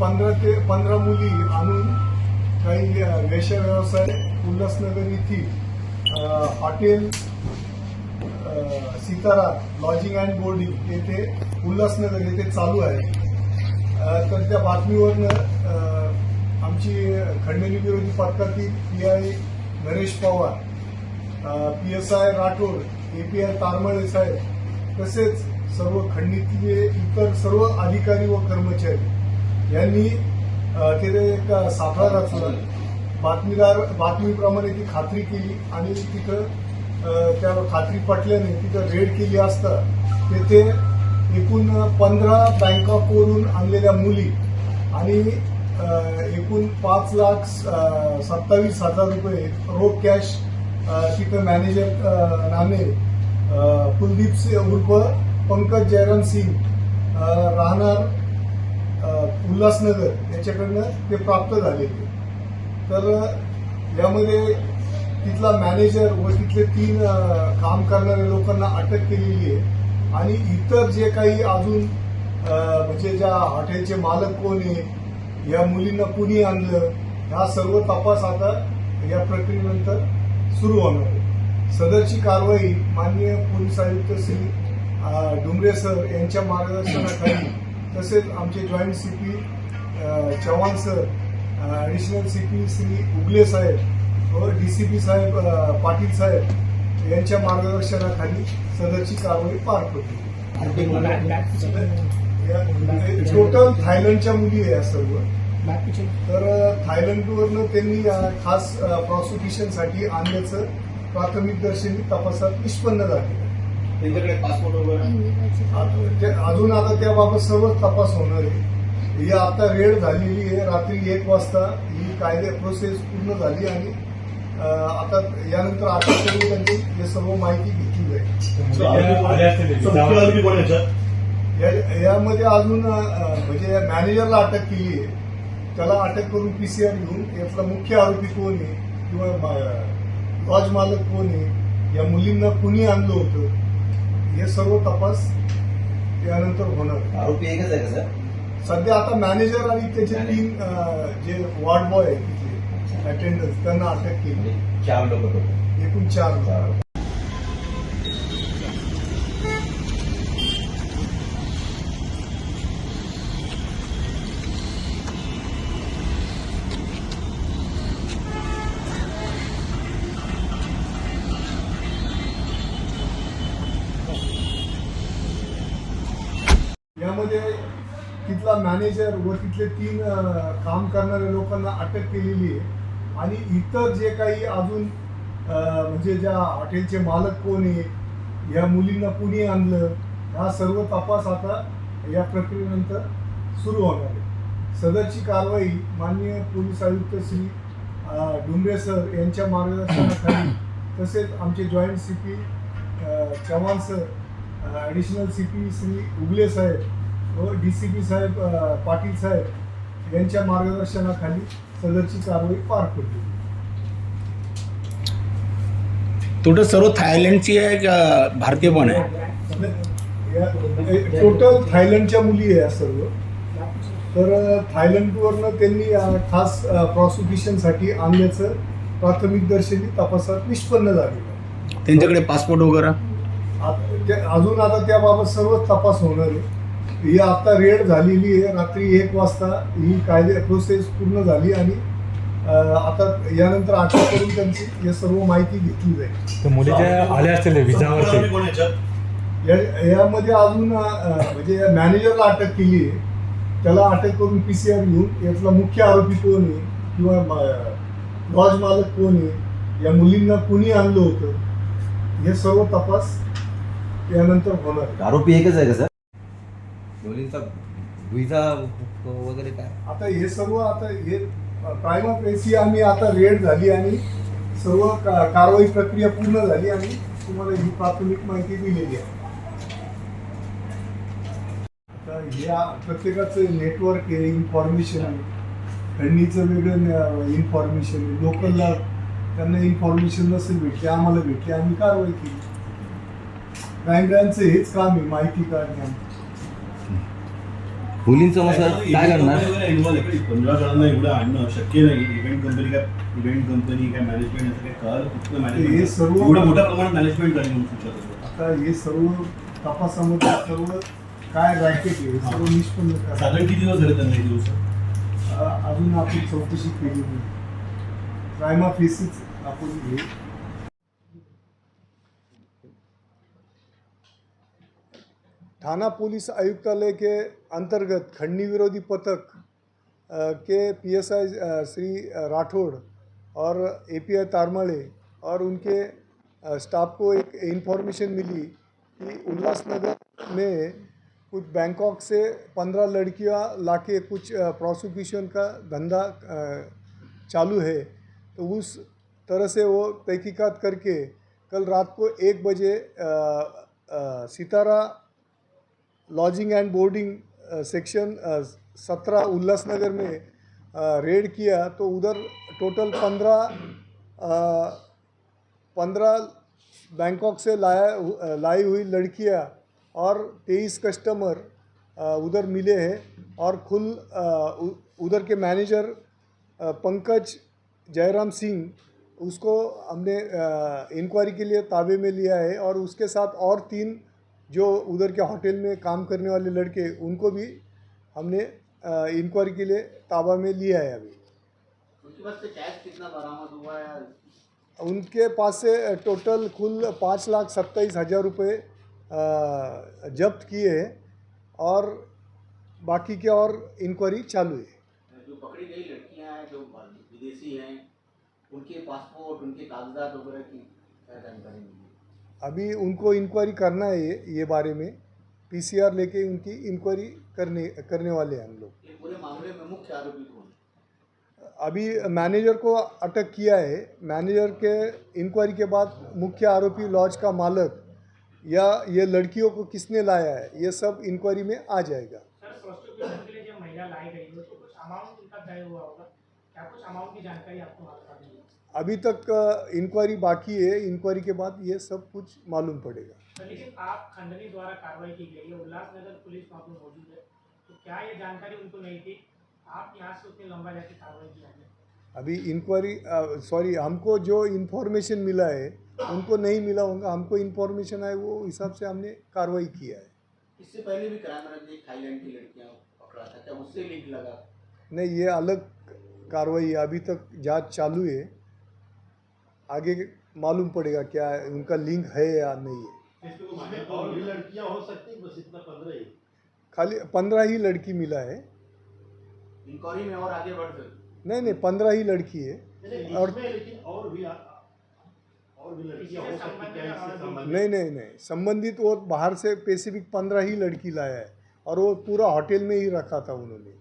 पंधरा ते पंधरा मुली आणून काही अ, वेश्या व्यवसाय उल्हासनगर येथील hotel Sitara lodging and boarding येथे उल्हासनगर येथे चालू आहे. तर त्या बातमीवरनं आमची खंडणी विरोधी पथकातील P I Naresh Pawar P S I Rathod I Tarmale साहेब तसेच सर्व खंडितले इतर सर्व अधिकारी व कर्मचारी यांनी तिथे एक सापळा रचला बातमीदार बातमीप्रमाणे ती खात्री केली आणि तिथं त्या खात्री पटल्याने तिथं रेड केली असता. तेथे एकूण पंधरा बँकॉकवरून आणलेल्या मुली आणि एकूण पाच लाख सत्तावीस हजार रुपये रोख कॅश तिथं मॅनेजर अ, नामे कुलदीप सिंह उर्फ पंकज जयराम सिंग राहणार उल्हासनगर याच्याकडनं ते प्राप्त झालेले तर यामध्ये तिथला मॅनेजर व तिथले तीन काम करणाऱ्या लोकांना अटक केलेली आहे. आणि इतर जे काही अजून म्हणजे ज्या हॉटेलचे मालक कोण आहे या मुलींना कुणी आणलं हा सर्व तपास आता या प्रक्रियेनंतर सुरू होणार आहे. सदरची कारवाई माननीय पोलीस आयुक्त श्री अ, डुमरे सर यांच्या मार्गदर्शनाखाली तसेच आमचे joint C P Chavan sir additional CP Shri Ugale साहेब व डीसीपी साहेब पाटील साहेब यांच्या मार्गदर्शनाखाली सदरची कारवाई पार पडली. या- म्हणजे टोटल थायलंडच्या मुली आहे या सर्व. तर थायलंडवरनं त्यांनी खास प्रॉसिक्युशनसाठी आणल्याचं प्राथमिक दर्शनी तपासात निष्पन्न झाले. त्यांच्याकडे पासपोर्ट वगैरे. अजून आता त्याबाबत सर्व तपास होणार आहे. ही आता रेड झालेली आहे रात्री एक वाजता ही कायदे प्रोसेस पूर्ण झाली आणि आता यानंतर करून त्यांची हे सर्व माहिती घेतली जाईल यामध्ये अजून म्हणजे मॅनेजरला अटक केली आहे. त्याला अटक करून पीसीआर घेऊन यातला मुख्य आरोपी कोण आहे किंवा लॉज मालक कोण आहे या मुलींना कुणी आणलं होतं? हे सर्व तपास यानंतर होणार. आरोपी एकच आहे का सर? सध्या आता मॅनेजर आणि त्याचे तीन जे वॉर्ड बॉय आहेत तिथले अटेंडन्स त्यांना अटक केली. म्हणजे चार लोक एकूण चार चार यामध्ये तिथला मॅनेजर व तिथले तीन काम करणाऱ्या लोकांना अटक केलेली आहे. आणि इतर जे काही अजून म्हणजे ज्या हॉटेलचे मालक कोण आहे या मुलींना कुणी आणलं हा सर्व तपास आता या प्रक्रियेनंतर सुरू होणार आहे. सदरची कारवाई माननीय पोलीस आयुक्त श्री डुंबरे सर यांच्या मार्गदर्शनाखाली तसेच आमचे joint C P Chavan sir additional C P Shri Ugale साहेब व डी सी पी साहेब पाटील साहेब यांच्या मार्गदर्शनाखाली सदरची कारवाई पार पडली. टोटल सर्व थायलंडची आहे का भारतीय पण आहे? टोटल थायलंडच्या मुली आहे सर्व. तर थायलंडवरनं त्यांनी खास प्रॉसिक्युशनसाठी आणल्याचं प्राथमिक दर्शनी तपासात निष्पन्न आहे. त्यांच्याकडे पासपोर्ट वगैरे? अजून आता त्याबाबत सर्व तपास होणार आहे. ही आता रेड झालेली आहे. रात्री एक वाजता ही कायदे प्रोसेस पूर्ण झाली आणि आता यानंतर अटक करून त्यांची हे सर्व माहिती घेतली जाईल. तर मुली ज्या आल्या असतील विजावरती. या- यामध्ये अजून म्हणजे मॅनेजरला अटक केली आहे. त्याला अटक करून पीसीआर घेऊन यातला मुख्य आरोपी कोण आहे किंवा लॉज मालक कोण आहे या मुलींना कुणी आणलं होतं हे सर्व तपास यानंतर होणार. आरोपी एकच आहे का सर? मुलींचा विजा वगैरे काय? आता हे सर्व आता हे प्रायमा प्रेसी आम्ही आता रेड झाली आणि सर्व का- कारवाई प्रक्रिया पूर्ण झाली आणि तुम्हाला ही प्राथमिक माहिती दिलेली आहे. आता या प्रत्येकाचं नेटवर्क आहे इन्फॉर्मेशन आहे. खंडीचं वेगळं इन्फॉर्मेशन आहे. लोकलला त्यांना इन्फॉर्मेशन नसेल भेटली आम्हाला भेटली आम्ही कारवाई केली. क्राईम ब्रँचचं हेच काम आहे माहिती काढणे. मुलींचं मग सर काय करणार? पंधरा जणांना एवढं आणणं शक्य नाही. इव्हेंट कंपनी काय इव्हेंट कंपनी काय मॅनेजमेंट असं काय कळलं कुठलं हे मॅनेजमेंट सर्व- एवढं मोठ्या प्रमाणात मॅनेजमेंट सुचत आता हे सर्व तपासामध्ये सर्व काय रॅकेट आहे हे सर्व निष्पन्न करा साधारण किती दिवस झाले त्यांना हे दिवस? अ- अजून आपण चौकशी केली नाही. प्रायमा फेसिस आपण हे थाना पुलिस आयुक्तालय के अंतर्गत खंडनी विरोधी पथक के पीएसआई श्री राठौड़ और एपीआई तारमाले और उनके स्टाफ को एक इन्फॉर्मेशन मिली कि उल्लासनगर में कुछ बैंकॉक से पंद्रह लड़कियाँ लाके कुछ प्रोसिक्यूशन का धंधा चालू है। तो उस तरह से वो तहकीकात करके कल रात को एक बजे Sitara lodging and boarding section सत्रह उल्लासनगर में रेड किया तो उधर टोटल पंद्रह पंद्रह बैंकॉक से लाया लाई हुई लड़कियाँ और तेईस कस्टमर उधर मिले हैं और खुल उधर के मैनेजर पंकज जयराम सिंह, उसको हमने इंक्वायरी के लिए ताबे में लिया है और उसके साथ और तीन जो उधर के होटल में काम करने वाले लड़के उनको भी हमने इंक्वायरी के लिए ताबा में लिया है अभी। उनके पास से कैश कितना बरामद हुआ है उनके पास से टोटल कुल पाँच लाख सत्ताईस हज़ार रुपये जब्त किए हैं और बाकी के और इंक्वायरी चालू है। जो पकड़ी गई लड़कियाँ हैं जो विदेशी हैं उनके पासपोर्ट उनके कागजात वगैरह की क्या जानकारी अभी उनको इंक्वायरी करना है ये ये बारे में। पीसीआर लेके उनकी इंक्वायरी करने करने वाले हैं हम लोग। पूरे मामले में मुख्य आरोपी कौन अभी मैनेजर को अटक किया है। मैनेजर के इंक्वायरी के बाद मुख्य आरोपी लॉज का मालक या ये लड़कियों को किसने लाया है ये सब इंक्वायरी में आ जाएगा। सर तो कुछ अमाउंट क्या कुछ की जानकारी आपको हाथ अभी तक इंक्वायरी बाकी है इंक्वायरी के बाद ये सब कुछ मालूम पड़ेगा। लेकिन आप खंडनी द्वारा कार्रवाई की गई है उल्लासनगर पुलिस वहाँ पर मौजूद है तो क्या ये जानकारी उनको नहीं थी? आप यहाँ से उतनी लंबा जाके कार्रवाई अभी इंक्वायरी सॉरी हमको जो इन्फॉर्मेशन मिला है उनको नहीं मिला होगा हमको इन्फॉर्मेशन आए वो हिसाब से हमने कार्रवाई किया है। इससे पहले भी क्राइम थाईलैंड की लड़कियाँ पकड़ा था क्या उससे लिंक लगा? नहीं ये अलग कार्रवाई अभी तक जाँच चालू है। आगे मालूम पड़ेगा क्या है, उनका लिंक है या नहीं है। और भी लड़कियाँ हो सकती बस इतना पंद्रह ही। खाली पंद्रह ही लड़की मिला है। इंक्वायरी में और आगे बढ़ सकते नहीं नहीं पंद्रह ही लड़की है। और लेकिन और भी और भी लड़कियाँ हो सकती क्या इससे नहीं नहीं नहीं संबंधित वो बाहर से स्पेसिफिक पंद्रह ही लड़की लाया है। और वो पूरा होटल में ही रखा था उन्होंने।